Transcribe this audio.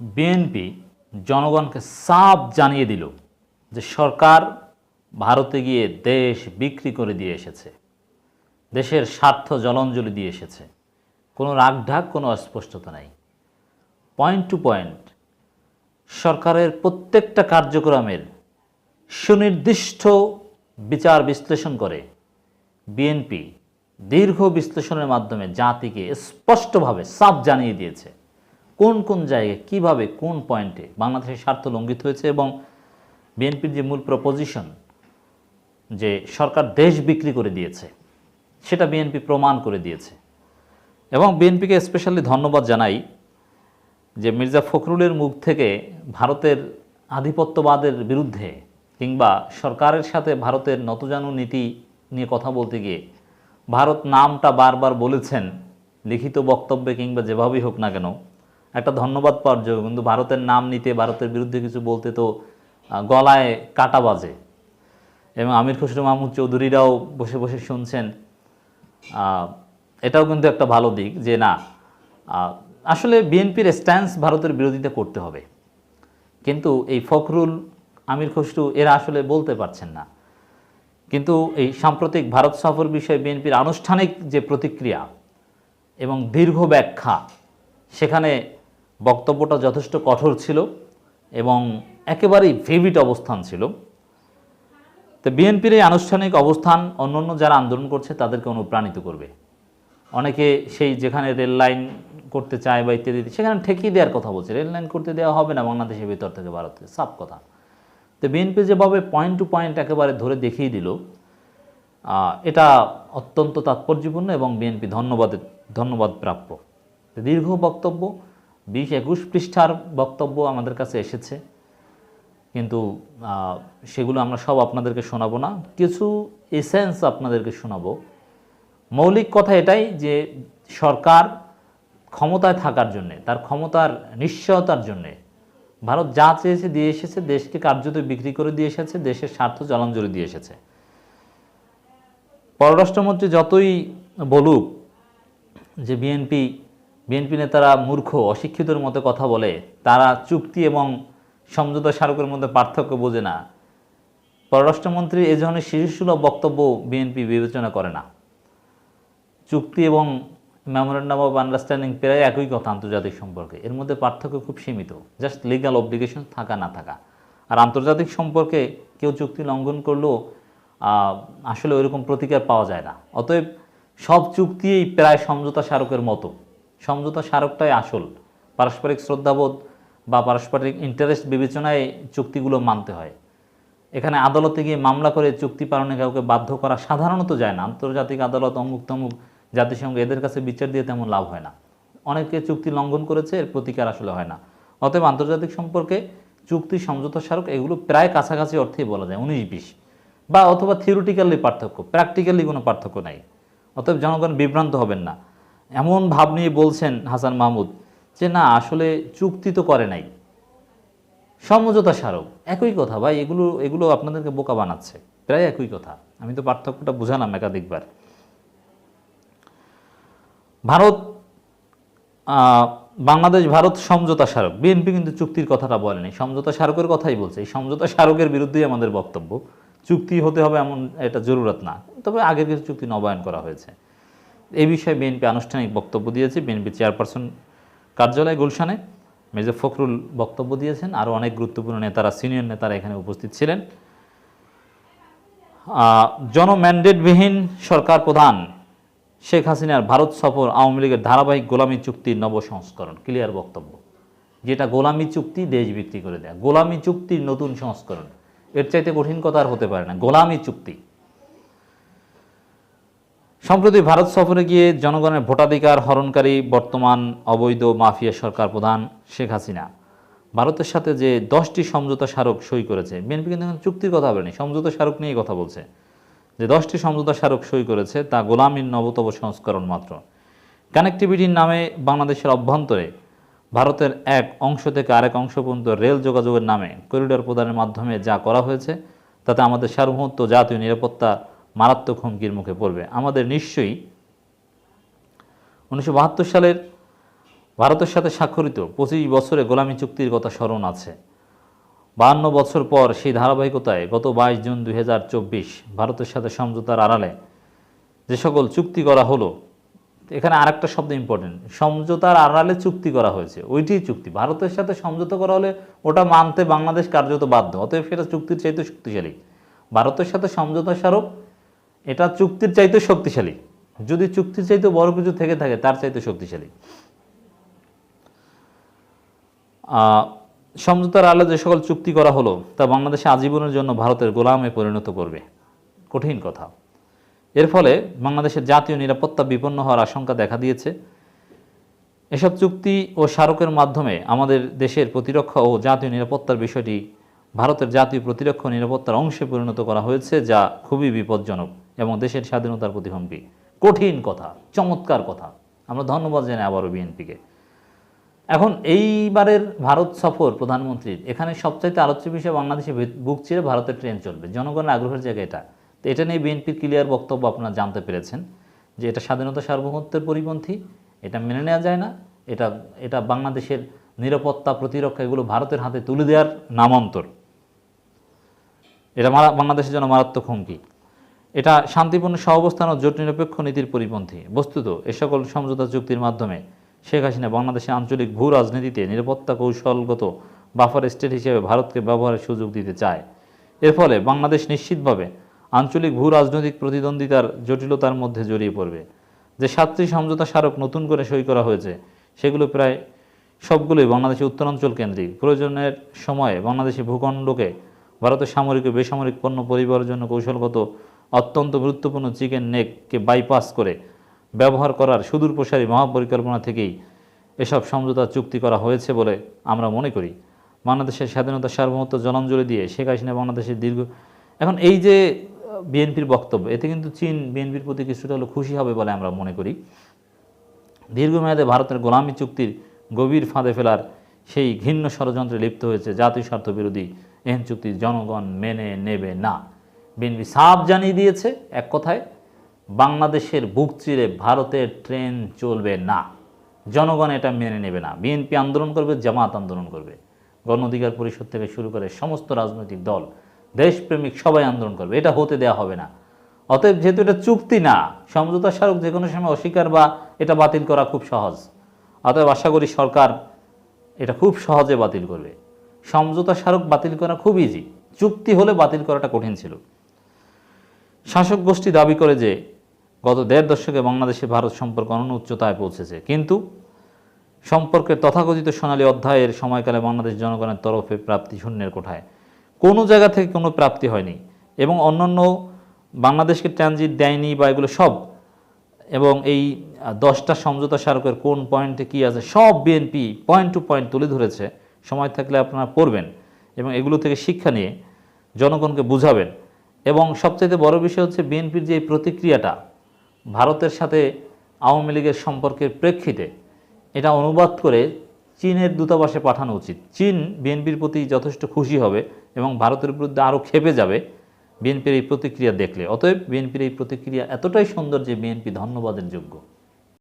BNP জনগণকে সাফ জানিয়ে দিল যে সরকার ভারতে গিয়ে দেশ বিক্রি করে দিয়ে এসেছে, দেশের স্বার্থ জলাঞ্জলি দিয়ে এসেছে। কোনো রাগঢাক, কোনো অস্পষ্টতা নাই। পয়েন্ট টু পয়েন্ট সরকারের প্রত্যেকটা কার্যক্রমের সুনির্দিষ্ট বিচার বিশ্লেষণ করে বিএনপি দীর্ঘ বিশ্লেষণের মাধ্যমে জাতিকে স্পষ্টভাবে সাফ জানিয়ে দিয়েছে। কোন কোন জায়গায়, কীভাবে, কোন পয়েন্টে বাংলাদেশের স্বার্থ লঙ্ঘিত হয়েছে এবং বিএনপির যে মূল প্রপোজিশন যে সরকার দেশ বিক্রি করে দিয়েছে, সেটা বিএনপি প্রমাণ করে দিয়েছে। এবং বিএনপিকে স্পেশালি ধন্যবাদ জানাই যে মির্জা ফখরুলের মুখ থেকে ভারতের আধিপত্যবাদের বিরুদ্ধে কিংবা সরকারের সাথে ভারতের নতজানু নীতি নিয়ে কথা বলতে গিয়ে ভারত নামটা বারবার বলেছেন, লিখিত বক্তব্যে কিংবা যেভাবেই হোক না কেন একটা ধন্যবাদ পাওয়ার যোগ্য কিন্তু ভারতের নাম নিতে, ভারতের বিরুদ্ধে কিছু বলতে তো গলায় কাটা বাজে। এবং আমির খসরু মাহমুদ চৌধুরীরাও বসে বসে শুনছেন। এটাও কিন্তু একটা ভালো দিক যে না আসলে বিএনপির স্ট্যান্স ভারতের বিরোধিতা করতে হবে। কিন্তু এই ফখরুল, আমির খসরু, এরা আসলে বলতে পারছেন না। কিন্তু এই সাম্প্রতিক ভারত সফর বিষয়ে বিএনপির আনুষ্ঠানিক যে প্রতিক্রিয়া এবং দীর্ঘ ব্যাখ্যা, সেখানে বক্তব্যটা যথেষ্ট কঠোর ছিল এবং একেবারেই ফেভিট অবস্থান ছিল। তো বিএনপির এই আনুষ্ঠানিক অবস্থান অন্যান্য যারা আন্দোলন করছে তাদেরকে অনুপ্রাণিত করবে। অনেকে সেই যেখানে রেল লাইন করতে চায় বা ইত্যাদি, সেখানে ঠেকিয়ে দেওয়ার কথা বলছে। রেল লাইন করতে দেওয়া হবে না, বাংলাদেশের ভিতর থেকে ভারতে সাফ কথা। তো বিএনপি যেভাবে পয়েন্ট টু পয়েন্ট একেবারে ধরে দেখিয়ে দিল এটা অত্যন্ত তাৎপর্যপূর্ণ এবং বিএনপি ধন্যবাদ ধন্যবাদ প্রাপ্য দীর্ঘ বক্তব্য বিশ একুশ পৃষ্ঠার বক্তব্য আমাদের কাছে এসেছে। কিন্তু সেগুলো আমরা সব আপনাদেরকে শোনাবো না। কিছু এসেন্স আপনাদেরকে শোনাবো। মৌলিক কথা এটাই যে, সরকার ক্ষমতায় থাকার জন্যে, তার ক্ষমতার নিশ্চয়তার জন্যে, ভারত যা চেয়েছে দিয়ে এসেছে, দেশকে কার্যত বিক্রি করে দিয়ে এসেছে, দেশের স্বার্থ জলাঞ্জলি দিয়ে এসেছে। পররাষ্ট্রমন্ত্রী যতই বলুক যে, বিএনপি বিএনপি নেতারা মূর্খ, অশিক্ষিতর মতো কথা বলে, তারা চুক্তি এবং সমঝোতা স্মারকের মধ্যে পার্থক্য বোঝে না। পররাষ্ট্রমন্ত্রী এ ধরনের শিশুসুলভ বক্তব্য বিএনপি বিবেচনা করে না। চুক্তি এবং মেমোরেন্ডাম অফ আন্ডারস্ট্যান্ডিং প্রায় একই কথা আন্তর্জাতিক সম্পর্কে। এর মধ্যে পার্থক্য খুব সীমিত জাস্ট লিগাল অব্লিগেশন থাকা না থাকা। আর আন্তর্জাতিক সম্পর্কে কেউ চুক্তি লঙ্ঘন করলেও আসলে ওইরকম প্রতিকার পাওয়া যায় না। অতএব সব চুক্তিই প্রায় সমঝোতা স্মারকের মতো। সমঝোতা স্মারকটাই আসল। পারস্পরিক শ্রদ্ধাবোধ বা পারস্পরিক ইন্টারেস্ট বিবেচনায় চুক্তিগুলো মানতে হয়। এখানে আদালতে গিয়ে মামলা করে চুক্তি পালনে কাউকে বাধ্য করা সাধারণত যায় না। আন্তর্জাতিক আদালত অমুক তমুক জাতিসংঘ এদের কাছে বিচার দিয়ে তেমন লাভ হয় না। অনেকে চুক্তি লঙ্ঘন করেছে, এর প্রতিকার আসলে হয় না। অতএব আন্তর্জাতিক সম্পর্কে চুক্তি সমঝোতা স্মারক এগুলো প্রায় কাছাকাছি অর্থেই বলা যায়, উনিশ বিশ বা অথবা থিওরিটিক্যালি পার্থক্য প্র্যাকটিক্যালি কোনো পার্থক্য নাই। অতএব জনগণ বিভ্রান্ত হবেন না। এমন ভাব নিয়ে বলছেন হাসান মাহমুদ যে না, আসলে চুক্তি তো করে নাই। সমঝোতা স্মারক, একই কথা ভাই, এগুলো এগুলো আপনাদেরকে বোকা বানাচ্ছে, প্রায় একই কথা। আমি তো পার্থক্যটা বুঝালাম একাধিকবার। ভারত বাংলাদেশ, ভারত সমঝোতা স্মারক, বিএনপি কিন্তু চুক্তির কথাটা বলেনি সমঝোতা স্মারকের কথাই বলছে। এই সমঝোতা স্মারকের বিরুদ্ধেই আমাদের বক্তব্য, চুক্তি হতে হবে এমন এটা জরুরত না, তবে আগের কিছু চুক্তি নবায়ন করা হয়েছে। এই বিষয়ে বিএনপি আনুষ্ঠানিক বক্তব্য দিয়েছে। বিএনপি চেয়ারপারসন কার্যালয় গুলশানে মির্জা ফখরুল বক্তব্য দিয়েছেন। আরও অনেক গুরুত্বপূর্ণ নেতারা, সিনিয়র নেতারা এখানে উপস্থিত ছিলেন। জনম্যান্ডেটবিহীন সরকার প্রধান শেখ হাসিনার ভারত সফর আওয়ামী লীগের ধারাবাহিক গোলামী চুক্তির নব সংস্করণ ক্লিয়ার বক্তব্য। যেটা গোলামী চুক্তি দেশ বিক্রি করে দেয়। গোলামী চুক্তির নতুন সংস্করণ। এর চাইতে কঠিন কথা আর হতে পারে না। গোলামী চুক্তি। সম্প্রতি ভারত সফরে গিয়ে জনগণের ভোটাধিকার হরণকারী বর্তমান অবৈধ মাফিয়া সরকার প্রধান শেখ হাসিনা। ভারতের সাথে যে দশটি সমঝোতা স্মারক সই করেছে, বিএনপি কিন্তু এখন চুক্তির কথা বলেনি, সমঝোতা স্মারক নিয়েই কথা বলছে। যে দশটি সমঝোতা স্মারক সই করেছে, তা গোলামীর নবতম সংস্করণ মাত্র। কানেক্টিভিটির নামে বাংলাদেশের অভ্যন্তরে ভারতের এক অংশ থেকে আরেক অংশ পর্যন্ত রেল যোগাযোগের নামে করিডোর প্রদানের মাধ্যমে যা করা হয়েছে, তাতে আমাদের সার্বভৌমত্ব, জাতীয় নিরাপত্তা মারাত্মক হুমকির মুখে পড়বে। আমাদের নিশ্চয়ই উনিশশো বাহাত্তর সালের ভারতের সাথে স্বাক্ষরিত পঁচিশ বছরে গোলামী চুক্তির কথা স্মরণ আছে। বাহান্ন বছর পর সেই ধারাবাহিকতায় গত বাইশ জুন দুই ভারতের সাথে সমঝোতার আড়ালে যে সকল চুক্তি করা হলো, এখানে আরেকটা শব্দ ইম্পর্টেন্ট সমঝোতার আড়ালে চুক্তি করা হয়েছে। ওইটিই চুক্তি। ভারতের সাথে সমঝোতা করা হলে ওটা মানতে বাংলাদেশ কার্যত বাধ্য, অতএব সেটা চুক্তির চাইতে শক্তিশালী। ভারতের সাথে সমঝোতা স্মারক এটা চুক্তির চাইতে শক্তিশালী। যদি চুক্তির চাইতে বড় কিছু থেকে থাকে, তার চাইতে শক্তিশালী। সমঝোতার আলো যে সকল চুক্তি করা হলো, তা বাংলাদেশে আজীবনের জন্য ভারতের গোলামে পরিণত করবে। কঠিন কথা। এর ফলে বাংলাদেশের জাতীয় নিরাপত্তা বিপন্ন হওয়ার আশঙ্কা দেখা দিয়েছে। এসব চুক্তি ও স্মারকের মাধ্যমে আমাদের দেশের প্রতিরক্ষা ও জাতীয় নিরাপত্তার বিষয়টি ভারতের জাতীয় প্রতিরক্ষা নিরাপত্তার অংশে পরিণত করা হয়েছে, যা খুবই বিপজ্জনক। এবং দেশের স্বাধীনতার প্রতি হুমকি কঠিন কথা, চমৎকার কথা। আমরা ধন্যবাদ জানাই আবারও বিএনপিকে। এখন এইবারের ভারত সফর প্রধানমন্ত্রীর, এখানে সবচাইতে আলোচ্য বিষয় বাংলাদেশে বুক চিরে ভারতের ট্রেন চলবে। জনগণের আগ্রহের জায়গা এটা। তো এটা নিয়ে বিএনপির ক্লিয়ার বক্তব্য আপনারা জানতে পেরেছেন যে এটা স্বাধীনতা সার্বভৌমত্বের পরিপন্থী, এটা মেনে নেওয়া যায় না, এটা এটা বাংলাদেশের নিরাপত্তা প্রতিরক্ষা, এগুলো ভারতের হাতে তুলে দেওয়ার নামান্তর। এটা বাংলাদেশের জন্য মারাত্মক হুমকি। এটা শান্তিপূর্ণ সহাবস্থান ও জোট নিরপেক্ষ নীতির পরিপন্থী। বস্তুত, এ সকল সমঝোতা চুক্তির মাধ্যমে শেখ হাসিনা বাংলাদেশে আঞ্চলিক ভূ রাজনীতিতে নিরাপত্তা কৌশলগত বাফার স্টেট হিসেবে ভারতকে ব্যবহারের সুযোগ দিতে চায়। এর ফলে বাংলাদেশ নিশ্চিতভাবে আঞ্চলিক ভূ রাজনৈতিক প্রতিদ্বন্দ্বিতার জটিলতার মধ্যে জড়িয়ে পড়বে। যে সাতটি সমঝোতা স্মারক নতুন করে সই করা হয়েছে, সেগুলো প্রায় সবগুলোই বাংলাদেশের উত্তরাঞ্চল কেন্দ্রিক। প্রয়োজনের সময়ে বাংলাদেশি ভূখণ্ডকে ভারতের সামরিক ও বেসামরিক পণ্য পরিবহনের জন্য কৌশলগত অত্যন্ত গুরুত্বপূর্ণ চিকেন নেককে বাইপাস করে ব্যবহার করার সুদূর প্রসারী মহাপরিকল্পনা থেকেই এসব সমঝোতা চুক্তি করা হয়েছে বলে আমরা মনে করি। বাংলাদেশের স্বাধীনতা সার্বভৌমত্ব জলাঞ্জলি দিয়ে শেখ হাসিনা বাংলাদেশের দীর্ঘ এখন এই যে বিএনপির বক্তব্য, এতে কিন্তু চীন বিএনপির প্রতি কিছুটা হলো খুশি হবে বলে আমরা মনে করি। দীর্ঘমেয়াদে ভারতের গোলামী চুক্তির গভীর ফাঁদে ফেলার সেই ঘৃণ্য ষড়যন্ত্রে লিপ্ত হয়েছে জাতীয় স্বার্থ বিরোধী এহেন চুক্তি জনগণ মেনে নেবে না। বিএনপি সাফ জানিয়ে দিয়েছে এক কথায়, বাংলাদেশের বুক চিরে ভারতের ট্রেন চলবে না। জনগণ এটা মেনে নেবে না। বিএনপি আন্দোলন করবে, জামাত আন্দোলন করবে। গণ অধিকার পরিষদ থেকে শুরু করে সমস্ত রাজনৈতিক দল, দেশপ্রেমিক সবাই আন্দোলন করবে। এটা হতে দেয়া হবে না। অতএব যেহেতু এটা চুক্তি না, সমঝোতা স্মারক যে কোনো সময় অস্বীকার বা এটা বাতিল করা খুব সহজ। অতএব আশা করি সরকার এটা খুব সহজে বাতিল করবে। সমঝোতা স্মারক বাতিল করা খুব ইজি চুক্তি হলে বাতিল করাটা কঠিন ছিল। শাসক গোষ্ঠী দাবি করে যে গত দেড় দশকে বাংলাদেশে ভারত সম্পর্ক অনন্য উচ্চতায় পৌঁছেছে। কিন্তু সম্পর্কের তথাকথিত সোনালী অধ্যায়ের সময়কালে বাংলাদেশ জনগণের তরফে প্রাপ্তি শূন্যের কোঠায়। কোনো জায়গা থেকে কোনো প্রাপ্তি হয়নি এবং অন্যান্য বাংলাদেশকে ট্রানজিট দেয়নি বা এগুলো সব এবং এই দশটা সমঝোতা স্মারকের কোন পয়েন্টে কী আছে সব বিএনপি পয়েন্ট টু পয়েন্ট তুলে ধরেছে। সময় থাকলে আপনারা পড়বেন এবং এগুলো থেকে শিক্ষা নিয়ে জনগণকে বুঝাবেন। এবং সবচাইতে বড় বিষয় হচ্ছে বিএনপির যে এই প্রতিক্রিয়াটা, ভারতের সাথে আওয়ামী লীগের সম্পর্কের প্রেক্ষিতে, এটা অনুবাদ করে চীনের দূতাবাসে পাঠানো উচিত। চীন বিএনপির প্রতি যথেষ্ট খুশি হবে এবং ভারতের বিরুদ্ধে আরও খেপে যাবে বিএনপির এই প্রতিক্রিয়া দেখলে। অতএব বিএনপির এই প্রতিক্রিয়া এতটাই সুন্দর যে বিএনপি ধন্যবাদের যোগ্য।